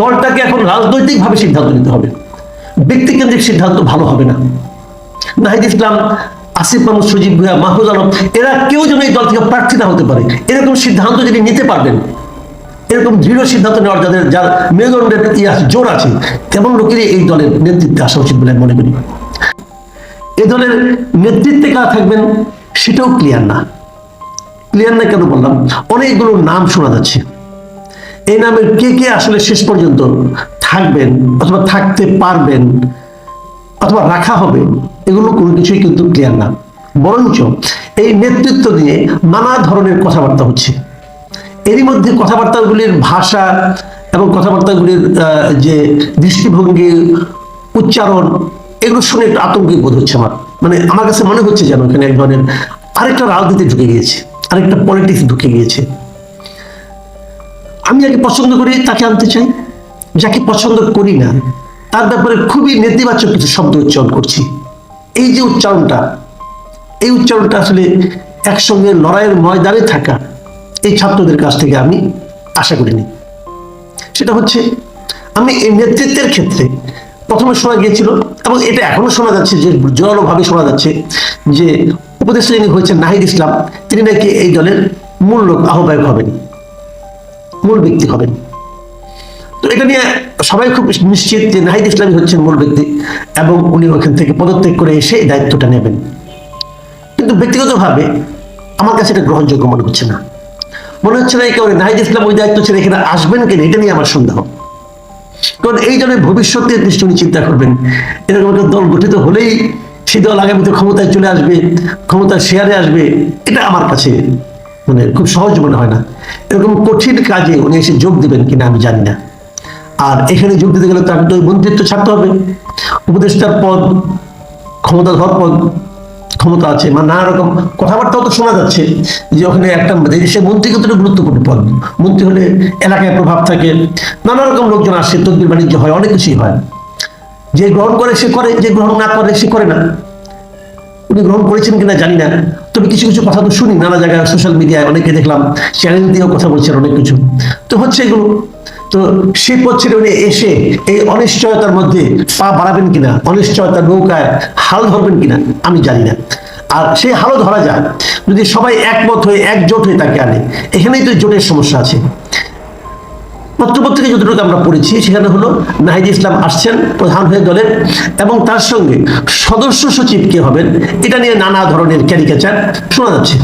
দলটাকে এখন রাজনৈতিকভাবে সিদ্ধান্ত নিতে হবে। ব্যক্তিকেন্দ্রিক সিদ্ধান্ত ভালো হবে না। নাহিদ ইসলাম, আসিফ মাহমুদ সজীব ভুয়া মাহফুজ আলম, এরা কেউ যেন এই দল থেকে প্রার্থী না হতে পারে। এরকম সিদ্ধান্ত যদি নিতে পারবেন, এরকম দৃঢ় সিদ্ধান্ত নেওয়ার যাদের যার মেরুদণ্ডের ইতিহাস জোর আছে তেমন লোকেরই এই দলের নেতৃত্বে আসা উচিত বলে মনে করি। এ দলের নেতৃত্বে কারা থাকবেন, সেটাও ক্লিয়ার না। ক্লিয়ার না কেন বললাম? অনেকগুলো নাম শোনা যাচ্ছে। এই নামের কে কে আসলে শেষ পর্যন্ত থাকবেন অথবা থাকতে পারবেন অথবা রাখা হবে, এগুলো কোনো কিছুই কিন্তু ক্লিয়ার না। বরঞ্চ এই নেতৃত্ব নিয়ে নানা ধরনের কথাবার্তা হচ্ছে। এরই মধ্যে কথাবার্তাগুলির ভাষা এবং কথাবার্তাগুলির যে দৃষ্টিভঙ্গি উচ্চারণ, এগুলো শুনে একটু আতঙ্কিত বোধ হচ্ছে আমার। মানে আমার কাছে মনে হচ্ছে যেন এখানে এক ধরনের আরেকটা রাজনীতি ঢুকে গিয়েছে, আরেকটা পলিটিক্স ঢুকে গিয়েছে। আমি যাকে পছন্দ করি, তাকে আনতে চাই। যাকে পছন্দ করি না, তার ব্যাপারে খুবই নেতিবাচক কিছু শব্দ উচ্চারণ করছি। এই যে উচ্চারণটা, এই উচ্চারণটা আসলে একসঙ্গে লড়াইয়ের ময়দানে থাকা এই ছাত্রদের কাছ থেকে আমি আশা করিনি সেটা হচ্ছে, আমি এই নেতৃত্বের ক্ষেত্রে প্রথমে শোনা গিয়েছিল, এবং এটা এখনও শোনা যাচ্ছে, যে জোরালোভাবে শোনা যাচ্ছে, যে উপদেষ্টা যিনি হয়েছেন, নাহিদ ইসলাম, তিনি নাকি এই দলের মূল লোক, আহ্বায়ক হবেন। মূল ব্যক্তি হবেন। তো এটা নিয়ে সবাই খুব নিশ্চিত যে নাহিদ ইসলামী হচ্ছেন মূল ব্যক্তি এবং উনি ওখান থেকে পদত্যাগ করে এসে দায়িত্বটা নেবেন। কিন্তু ব্যক্তিগতভাবে আমার কাছে এটা গ্রহণযোগ্য মনে হচ্ছে না। মনে হচ্ছে না একেবারে নাহিদ ইসলাম ওই দায়িত্ব ছেড়ে এখানে আসবেন কিনা, এটা নিয়ে আমার সন্দেহ। কারণ এই জন্য ভবিষ্যতের দৃষ্টি উনি চিন্তা করবেন, এরকম একটা দল গঠিত হলেই সেই দল আগামীতে ক্ষমতায় চলে আসবে, ক্ষমতার শেয়ারে আসবে, এটা আমার কাছে মানে খুব সহজ মনে হয় না। এরকম কঠিন কাজে উনি এসে যোগ দেবেন কিনা আমি জানি না। আর এখানে যোগ দিতে গেলে তাকে তো মন্ত্রিত্ব ছাড়তে হবে। উপদেষ্টার পদ ক্ষমতাধর পদ, ক্ষমতা আছে। মানে নানা রকম কথাবার্তাও তো শোনা যাচ্ছে যে ওখানে একটা দেশের মন্ত্রী কিন্তু গুরুত্বপূর্ণ পদ। মন্ত্রী হলে এলাকায় প্রভাব থাকে, নানা রকম লোকজন আসে, তদ্বির বাণিজ্য হয়, অনেক কিছুই হয়। যে গ্রহণ করে সে করে, যে গ্রহণ না করে সে করে না। উনি গ্রহণ করেছেন কিনা জানি না। তবে কিছু কিছু কথা তো শুনি, নানা জায়গায় সোশ্যাল মিডিয়ায় অনেকে দেখলাম চ্যানেল দিয়েও কথা বলছেন অনেক কিছু। তো হচ্ছে এগুলো, তো সেই পথ ছেড়ে এসে এই অনিশ্চয়তার মধ্যে পা বাড়াবেন কিনা, অনিশ্চয়তার নৌকায় হাল ধরবেন কিনা, আমি জানি না। আর সেই হালও ধরা যায় যদি সবাই একমত হয়ে, একজোট হয়ে তাকে আনে, এখানেই তো জোটের সমস্যা আছে। পত্রপত্রিকা যতটুকু আমরা পড়েছি, সেখানে হলো নাহিদ ইসলাম আসছেন প্রধান হয়ে দলের এবং তার সঙ্গে সদস্য সচিব কে হবেন, এটা নিয়ে নানা ধরনের ক্যারিকেচার শোনা যাচ্ছে।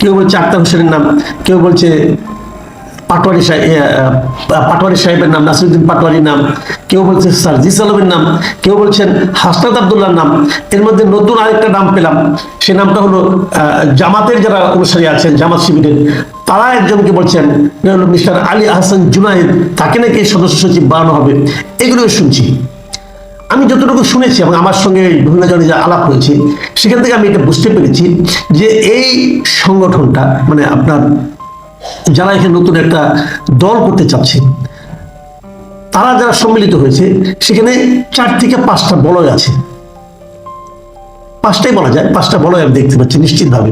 কেউ বলছে আক্তার হোসেনের নাম, কেউ বলছে পাটোয়ারি পাটোয়ারি সাহেবের নাম, নাসিরুদ্দিন পাটোয়ারির নাম, কেউ বলছে সার্জিস আলমের নাম, কেউ বলছেন হাসনাত আবদুল্লাহর নাম। এর মধ্যে নতুন আরেকটা নাম পেলাম, সে নামটা হলো জামাতের যারা অনুসারী আছেন, জামাত শিবিরের তারা একজনকে বলছেন মিস্টার আলী আহসান জুনায়েদ, তাকে নাকি সদস্য সচিব বানানো হবে? এগুলো শুনছি। আমি যতটুকু শুনেছি এবং আমার সঙ্গে বিভিন্ন জনের যে আলাপ হয়েছে, সেখান থেকে আমি এটা বুঝতে পেরেছি যে এই সংগঠনটা মানে আপনার যারা এখানে নতুন একটা দল করতে চাচ্ছে, তারা যারা সম্মিলিত হয়েছে, সেখানে চার থেকে পাঁচটা বলয় আছে। পাঁচটাই বলা যায়, পাঁচটা বলয় আমি দেখতে পাচ্ছি নিশ্চিতভাবে।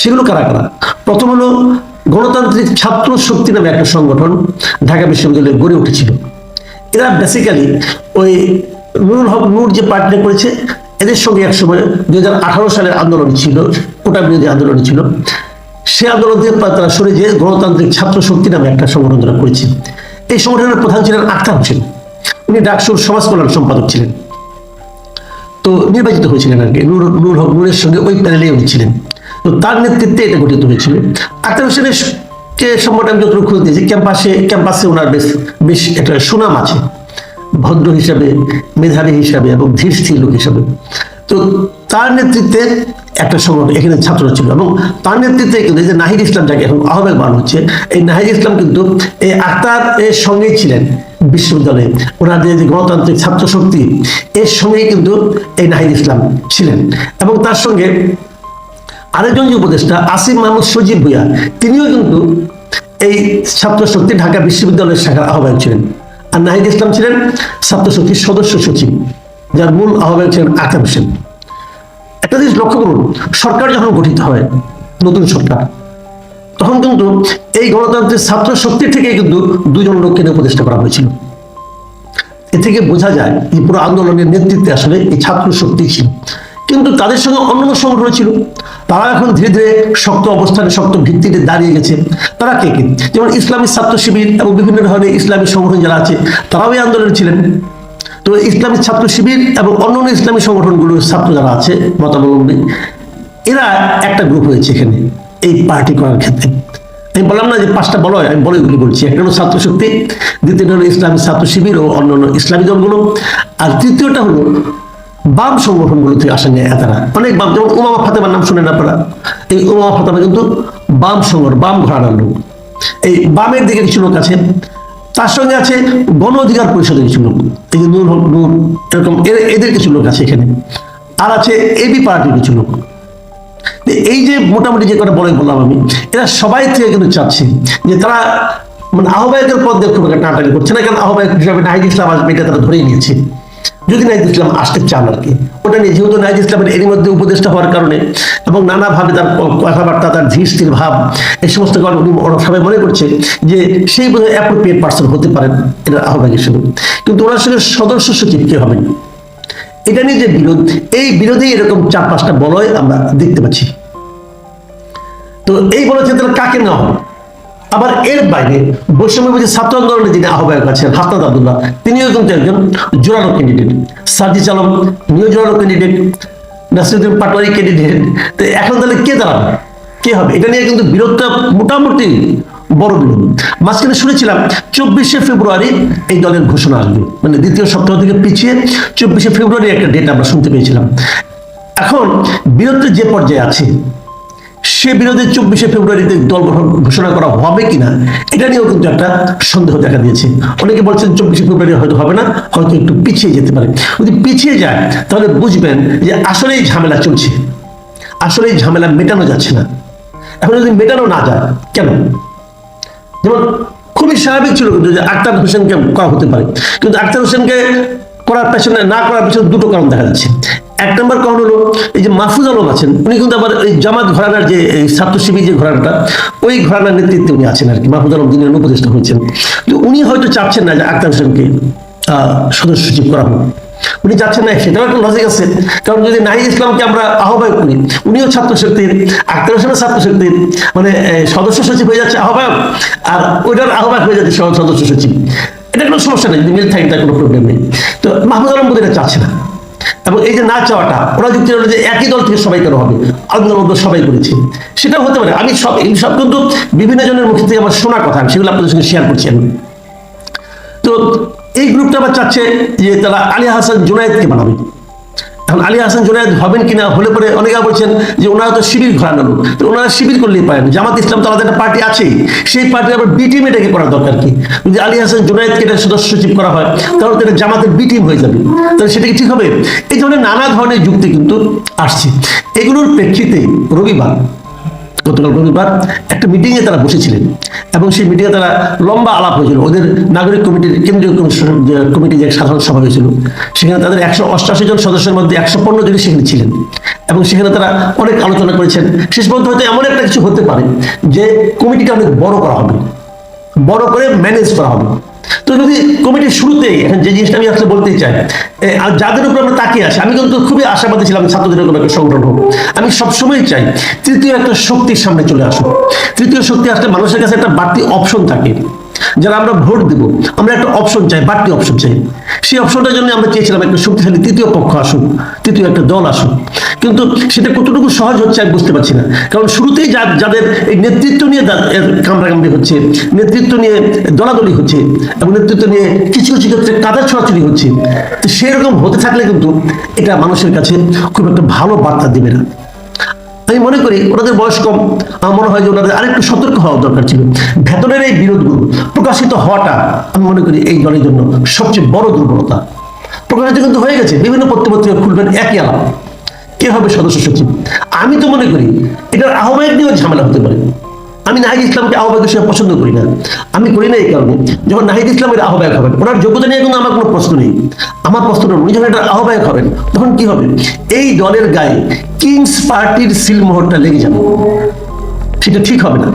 সেগুলো কারা কারা? প্রথম হলো গণতান্ত্রিক ছাত্র শক্তি নামে একটা সংগঠন ঢাকা বিশ্ববিদ্যালয়ে গড়ে উঠেছিল। এরা বেসিক্যালি ওই নুরুল হক নূর যে পার্টিটা করেছে, এদের সঙ্গে একসময় দুই হাজার আঠারো সালের আন্দোলন ছিল, কোটা বিরোধী আন্দোলন ছিল। সে আন্দোলন থেকে তারা সরে যে গণতান্ত্রিক ছাত্র শক্তি নামে একটা সংগঠন তারা করেছে। এই সংগঠনের প্রধান ছিলেন আক্তার হোসেন। উনি ডাকসুর সমাজ কল্যাণ সম্পাদক ছিলেন। তো নির্বাচিত হয়েছিলেন আর কি। নূর নূর হক নূরের সঙ্গে ওই প্যানেলে উনি ছিলেন। তো তার নেতৃত্বে এটা গঠিত হয়েছিল। আক্তার হোসেনের কে সম্পর্কে আমি যতটুকু খোঁজ দিয়েছি ক্যাম্পাসে ক্যাম্পাসে ওনার বেশ বেশ একটা সুনাম আছে। ভদ্র হিসাবে, মেধাবী হিসাবে এবং ধীর স্থির লোক হিসাবে। তো তার নেতৃত্বে একটা সংগঠন, এখানে ছাত্ররা ছিল এবং তার নেতৃত্বে কিন্তু যে নাহিদ ইসলাম যাকে এখন আহ্বায়ক বানানো হচ্ছে, এই নাহিদ ইসলাম কিন্তু এই আক্তার এর সঙ্গেই ছিলেন বিশ্ববিদ্যালয়ে। ওনার যে গণতান্ত্রিক ছাত্র শক্তি এর সঙ্গেই কিন্তু এই নাহিদ ইসলাম ছিলেন এবং তার সঙ্গে আরেকজন যে উপদেষ্টা, আসিফ মাহমুদ সজীব ভুইয়া, তিনিও কিন্তু এই ছাত্র শক্তি ঢাকা বিশ্ববিদ্যালয়ের শাখার আহ্বায়ক ছিলেন। আর নাহিদ ইসলাম ছিলেন ছাত্র শক্তির সদস্য সচিব, যার মূল আহ্বায়ক ছিলেন আকাম হোসেন একটা জিনিস লক্ষ্য করুন, সরকার যখন গঠিত হয়, নতুন সরকার, তখন কিন্তু এই গণতান্ত্রিক ছাত্র শক্তি থেকে কিন্তু দুজন লোককে উপদেষ্টা করা হয়েছিল। এ থেকে বোঝা যায় যে পুরো আন্দোলনের নেতৃত্বে আসলে এই ছাত্র শক্তি ছিল। কিন্তু তাদের সঙ্গে অন্যান্য সংগঠন ছিল। তারা এখন ধীরে ধীরে শক্ত অবস্থানে, শক্ত ভিত্তিতে দাঁড়িয়ে গেছে। তারা কে কে? যেমন ইসলামী ছাত্র শিবির এবং বিভিন্ন ধরনের ইসলামী সংগঠন যারা আছে, তারাও এই আন্দোলনে ছিলেন। তো ইসলামী ছাত্র শিবির এবং অন্যান্য ইসলামী সংগঠনগুলোর ছাত্র যারা আছে, মতাবলম্বী, এরা একটা গ্রুপ হয়েছে এখানে, এই পার্টি করার ক্ষেত্রে। আমি বললাম না যে পাঁচটা বলো আমি বলোগুলি বলছি। একটা হলো ছাত্র শক্তি, দ্বিতীয়টা হলো ইসলামী ছাত্র শিবির ও অন্যান্য ইসলামী দলগুলো। আর তৃতীয়টা হলো বাম সংগঠনগুলো থেকে আসেন এতারা অনেক বাম, যেমন উমামা ফাতেমার নাম শুনেন আপনারা। এই উমামা ফাতেমা কিন্তু বাম সংগঠন, বাম ঘরানার লোক। এই বামের দিকে কিছু লোক আছে, তার সঙ্গে আছে গণ অধিকার পরিষদের কিছু লোক। এই নূর নূর, এরকম এদের কিছু লোক আছে এখানে। আর আছে এবি পার্টির কিছু লোক। এই যে মোটামুটি যে কটা বলে বললাম আমি, এরা সবাই থেকে কিন্তু চাচ্ছে যে তারা মানে আহ্বায়কের পদ একটা টানাটানি করছে না, কারণ আহ্বায়ক হিসাবে নাহিদ ইসলাম আসবে এটা তারা ধরেই নিয়েছে। যদি নাহিদ ইসলাম আসতে চান আর কি, ওটা নিয়ে যেহেতু নাহিদ ইসলামের এরই মধ্যে উপদেষ্টা হওয়ার কারণে এবং নানাভাবে তার কথাবার্তা, তার ধীর ভাব, এই সমস্ত কারণে উনি সবাই মনে করছে যে সেই বোধহয় অ্যাপ্রোপ্রিয়েট পার্সন হতে পারেন এটা আহ্বায়ক হিসেবে। কিন্তু ওনার সঙ্গে সদস্য সচিব কে হবেন? এটা নিয়ে যে বিরোধ, এই বিরোধে এরকম চার পাঁচটা বলয় আমরা দেখতে পাচ্ছি। তো এই বলেছে তাহলে কাকে নেওয়া হবে? আবার এর বাইরে বৈষম্য বিরোধী ছাত্র আন্দোলনের যিনি আহ্বায়ক আছেন হাসনাত আবদুল্লাহ, তিনিও কিন্তু একজন জোরালো ক্যান্ডিডেট সার্জি চালম উনিও জোরালো ক্যান্ডিডেট নাসিরুদ্দিন পাটোয়ারি ক্যান্ডিডেট তো এখন তাহলে কে দাঁড়াবে? কে হবে? এটা নিয়ে কিন্তু বিরোধটা মোটামুটি বড় বিরোধ। মাঝখানে শুনেছিলাম, চব্বিশে ফেব্রুয়ারি এই দলের ঘোষণা আসবে। মানে দ্বিতীয় সপ্তাহ থেকে পিছিয়ে চব্বিশে ফেব্রুয়ারি একটা ডেট আমরা শুনতে পেয়েছিলাম। এখন বিরোধটা যে পর্যায়ে আছে সে বিরোধে চব্বিশে ফেব্রুয়ারিতে দল গঠন ঘোষণা করা হবে কিনা, এটা নিয়েও কিন্তু একটা সন্দেহ দেখা দিয়েছে। অনেকে বলছেন চব্বিশে ফেব্রুয়ারি হয়তো হবে না, হয়তো একটু পিছিয়ে যেতে পারে। যদি পিছিয়ে যায়, তাহলে বুঝবেন যে আসলেই ঝামেলা চলছে। আসলেই ঝামেলা মেটানো যাচ্ছে না। এখন যদি মেটানো না যায়, কেন? যেমন খুবই স্বাভাবিক ছিল কিন্তু আক্তার হোসেনকে হতে পারে। কিন্তু আক্তার হোসেনকে করার পেছনে, না করার পেছনে দুটো কারণ দেখা যাচ্ছে। এক নম্বর কারণ হলো, এই যে মাহফুজ আলম আছেন, উনি কিন্তু আবার এই জামাত ঘরানার যে ছাত্র শিবির যে ঘরানাটা, ওই ঘরানার নেতৃত্বে উনি আছেন আর কি, মাহফুজ আলম যিনি উপদেষ্টা হয়েছেন। তো উনি হয়তো চাচ্ছেন না যে আক্তার হোসেনকে সদস্য সচিব করা হোক। উনি যাচ্ছেন না, সেটাও একটা লজিক আছে। কারণ যদি নাহিদ ইসলামকে আমরা আহ্বায়ক করি, উনিও ছাত্র শক্তির, আক্তার হোসেনও ছাত্র শক্তির মানে সদস্য সচিব হয়ে যাচ্ছে আহ্বায়ক, আর ওইটার আহ্বায়ক হয়ে যাচ্ছে সদস্য সচিব। এটা কোনো সমস্যা নেই, মিল থাকে তার কোনো প্রবলেম নেই। তো মাহমুদ আলম বোধ এটা চাচ্ছে না। এবং এই যে না চাওয়াটা, ওরা যুক্তি হলো যে একই দল থেকে সবাই কেন হবে? আন্দোলন তো সবাই করেছে। সেটাও হতে পারে। আমি সব, এই সব কিন্তু বিভিন্ন জনের মুখ থেকে আমার শোনা কথা, আমি সেগুলো আপনাদের সঙ্গে শেয়ার করছি আমি। তো এই গ্রুপটা আবার চাচ্ছে যে তারা আলী হাসান জুনায়েদকে বানাবে এখন আলী হাসান জুনায়দ হবেন কিনা হলে পরে অনেকে বলছেন যে ওনারা তো শিবির ঘোরানো লোক। তো ওনারা শিবির করলেই পারেন। জামাত ইসলাম তো একটা পার্টি আছেই। সেই পার্টি আবার বি টিম এটাকে করার দরকার কি? যদি আলী হাসান জুনায়দকে এটা সদস্য সচিব করা হয়, তাহলে তো এটা জামাতের বি টিম হয়ে যাবে। তাহলে সেটা কি ঠিক হবে? এই ধরনের নানা ধরনের যুক্তি কিন্তু আসছে। এগুলোর প্রেক্ষিতে রবিবার গতকাল রবিবার একটা মিটিংয়ে তারা বসেছিলেন এবং সেই মিটিংয়ে তারা লম্বা আলাপ হয়েছিল। ওদের নাগরিক কমিটির, কেন্দ্রীয় কমিটি যে সাধারণ সভা হয়েছিল, সেখানে তাদের একশো অষ্টাশি জন সদস্যের মধ্যে একশো পনেরো জনই সেখানে ছিলেন এবং সেখানে তারা অনেক আলোচনা করেছেন। শেষ পর্যন্ত হয়তো এমন একটা কিছু হতে পারে যে কমিটিটা অনেক বড় করা হবে, বড় করে ম্যানেজ করা হবে। তো যদি কমিটির শুরুতেই এখন যে জিনিসটা আমি আসলে বলতে চাই আর যাদের উপর আমরা তাকিয়ে আছি, আমি কিন্তু খুবই আশাবাদী ছিলাম ছাত্রদের এরকম একটা সংগঠন হোক। আমি সবসময় চাই তৃতীয় একটা শক্তির সামনে চলে আসুক। তৃতীয় শক্তি আসলে মানুষের কাছে একটা বাড়তি অপশন থাকে। যারা আমরা ভোট দেব, আমরা একটা অপশন চাই, বাড়তি অপশন চাই। সেই অপশনটার জন্য আমরা চেয়েছিলাম একটা শক্তিশালী তৃতীয় পক্ষ আসুক, তৃতীয় একটা দল আসুক। কিন্তু সেটা কতটুকু সহজ হচ্ছে আমি বুঝতে পারছি না। কারণ শুরুতেই যা যাদের এই নেতৃত্ব নিয়ে কামড়াকামড়ি হচ্ছে, নেতৃত্ব নিয়ে দলাদলি হচ্ছে এবং নেতৃত্ব নিয়ে কিছু কিছু ক্ষেত্রে কাদা ছড়াছড়ি হচ্ছে, তো সেরকম হতে থাকলে কিন্তু এটা মানুষের কাছে খুব একটা ভালো বার্তা দেবে না। আমি মনে করি ওনাদের বয়স কম, আমার মনে হয় যে ওনাদের আরেকটু সতর্ক হওয়া দরকার ছিল। ভেতরের এই বিরোধগুলো প্রকাশিত হওয়াটা আমি মনে করি এই দলের জন্য সবচেয়ে বড় দুর্বলতা। প্রকাশিত কিন্তু হয়ে গেছে, বিভিন্ন পত্রপত্রিকা খুলবেন একই আলাপ। কে হবে সদস্য সচিব? আমি তো মনে করি এটার আহ্বায়ক নিয়েও ঝামেলা হতে পারে। আমি নাহিদ ইসলামকে আহ্বায়ক হিসেবে পছন্দ করি না। আমি করি না এই কারণে যখন নাহিদ ইসলামের আহ্বায়ক হবেন, ওনার যোগ্যতা নিয়ে কিন্তু আমার কোনো প্রশ্ন নেই। আমার প্রশ্ন উনি যখন এটা আহ্বায়ক হবেন, তখন কি হবে? এই দলের গায়ে কিংস পার্টির সিলমোহরটা লেগে যাবে। সেটা ঠিক হবে না।